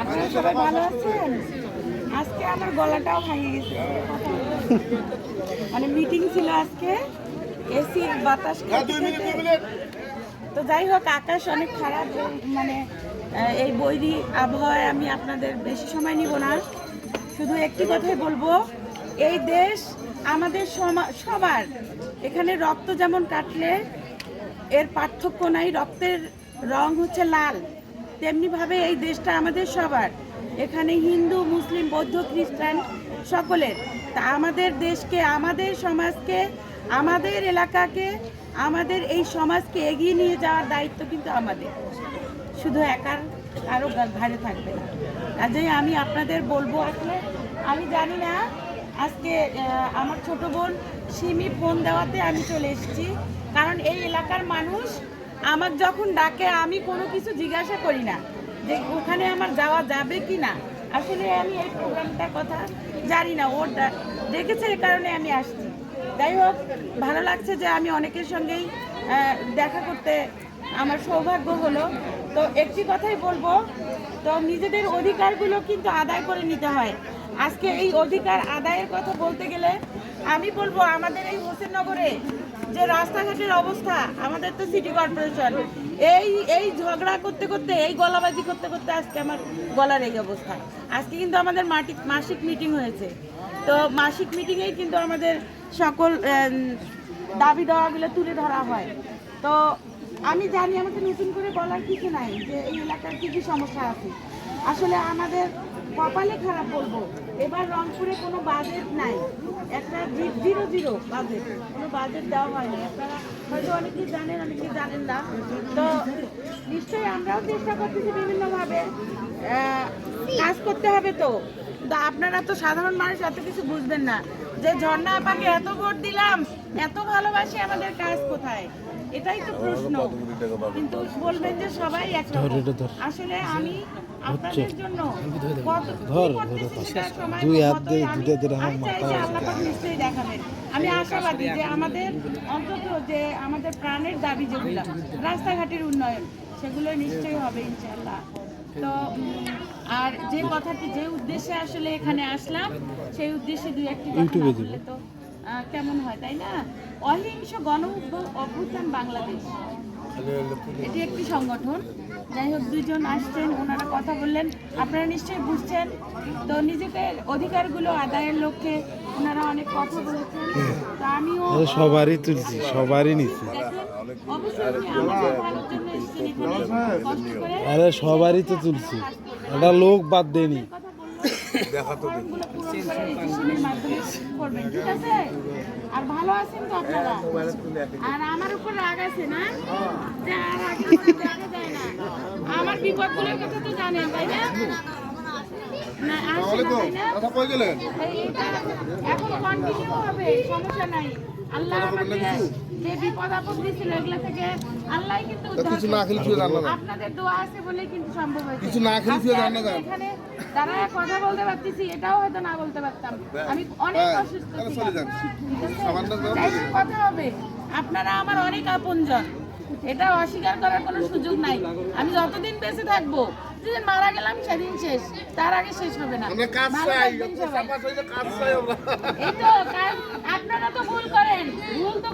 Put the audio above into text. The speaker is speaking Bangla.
আপনারা সবাই ভালো আছেন? আজকে আমার গলাটাও ভাঙে গেছে। মানে মিটিং ছিল আজকে। এসি বাতাস খেতে। তো যাই হোক আকাশ অনেক খারাপ। মানে এই বৈরী আবহাওয়ায় আমি আপনাদের বেশি সময় নিব না। শুধু একটি কথাই বলব এই দেশ আমাদের সবার। এখানে রক্ত যেমন কাটলে এর পার্থক্য নাই রক্তের রং হচ্ছে লাল। তেমনিভাবে এই দেশটা আমাদের সবার। এখানে হিন্দু, মুসলিম, বৌদ্ধ, খ্রিস্টান সকলের। তা আমাদের দেশকে, আমাদের সমাজকে, আমাদের এলাকাকে, আমাদের এই সমাজকে এগিয়ে নিয়ে যাওয়ার দায়িত্ব কিন্তু আমাদের। শুধু একার কারও ঘাড়ে থাকবে না। কাজেই আমি আপনাদের বলব আসলে, আমি জানি না, আজকে আমার ছোট বোন সিমি ফোন দেওয়াতে আমি চলে এসেছি। কারণ এই এলাকার মানুষ আমার যখন ডাকে, আমি কোনো কিছু জিজ্ঞাসা করি না যে ওখানে আমার যাওয়া যাবে কি না। আসলে আমি এই প্রোগ্রামটার কথা জানি না। ওর ডেকেছে এই কারণে আমি আসছি। যাই হোক, ভালো লাগছে যে আমি অনেকের সঙ্গেই দেখা করতে আমার সৌভাগ্য হলো। তো একটি কথাই বলব, তো নিজেদের অধিকারগুলো কিন্তু আদায় করে নিতে হয়। আজকে এই অধিকার আদায়ের কথা বলতে গেলে আমি বলব আমাদের এই হোসেননগরে যে রাস্তাঘাটের অবস্থা, আমাদের তো সিটি কর্পোরেশন এই এই ঝগড়া করতে করতে, এই গলাবাজি করতে করতে আজকে আমার গলার এই অবস্থা। আজকে কিন্তু আমাদের মাটি- মাসিক মিটিং হয়েছে। তো মাসিক মিটিংয়েই কিন্তু আমাদের সকল দাবি দেওয়াগুলো তুলে ধরা হয়। তো আমি জানি আমাকে নতুন করে বলার কিছু নাই যে এই এলাকার কী কী সমস্যা আছে। আসলে আমাদের কপালে খারাপ বলব। এবার রংপুরে কোনো বাজেট নাই। একটা জিরো জিরো বাজেট কোনো বাজেট দেওয়া হয়নি। আপনারা হয়তো অনেকে জানেন অনেকে জানেন না। তো নিশ্চয়ই আমরাও চেষ্টা করতেছি বিভিন্নভাবে কাজ করতে হবে তো। তো আপনারা তো সাধারণ মানুষ, এত কিছু বুঝবেন না। যে ঝর্ণা আপাকে এত ভোট দিলাম, এত ভালোবাসি আমাদের কাজ কোথায়? এটাই তো প্রশ্ন। কিন্তু বলবেন যে সবাই আসলে আমি আপনাদের জন্য দুই হাত দিয়ে দুটো আমার নিশ্চয়ই দেখাবেন। আমি আশাবাদী যে আমাদের অন্তত যে আমাদের প্রাণের দাবি যেগুলো রাস্তাঘাটের উন্নয়ন সেগুলো নিশ্চয়ই হবে ইনশাল্লাহ তো আর যে কথাটি যে উদ্দেশ্যে আসলে এখানে আসলাম সেই উদ্দেশ্যে দুই একটি তো কেমন হয় তাই না? অহিংস গণ অভ্যুত্থান বাংলাদেশ। এটি একটি সংগঠন। যাই হোক দুইজন আসছেন ওনারা কথা বললেন। আপনারা নিশ্চয়ই বুঝছেন। তো নিজেকে অধিকারগুলো আদায়ের লক্ষ্যে ওনারা অনেক কথা বলেছেন। তো আমিও সবারই তুলছি সবারই নিচ্ছি। আরে সবারই তো তুলছি। একটা লোক বাদ দেয়নি। দেখা তো করবেন ঠিক আছে? আর ভালো আছেন তো আপনারা? আর আমার উপর রাগ আছে না? আর আগে যায় না। আমার বিপদগুলোর কথা তো জানেন তাই না? এখন কন্টিনিউ হবে সমস্যা নাই। আল্লাহ আমাকে যে বিপদ আপদ দিয়েছিল এগুলো থেকে আল্লাহ কিন্তু উদ্ধার কিছু না খেলে ছুঁয়ে রান্না আপনাদের দোয়া আছে বলে কিন্তু সম্ভব হয়েছে। কিছু না খেলে ছুঁয়ে রান্না আমি এখানে দাঁড়ায় কথা বলতে পারতেছি এটাও হয়তো না বলতে পারতাম। আমি অনেক হ্যাঁ, অসুস্থ ছিলাম। কথা হবে। আপনারা আমার অনেক আপনজন। এটা অস্বীকার করার কোনো সুযোগ নাই। আমি যতদিন বেঁচে থাকব যেদিন মারা গেলাম সেদিন শেষ। তার আগে শেষ হবে না। এই তো আপনারা তো ভুল করেন। ভুল তো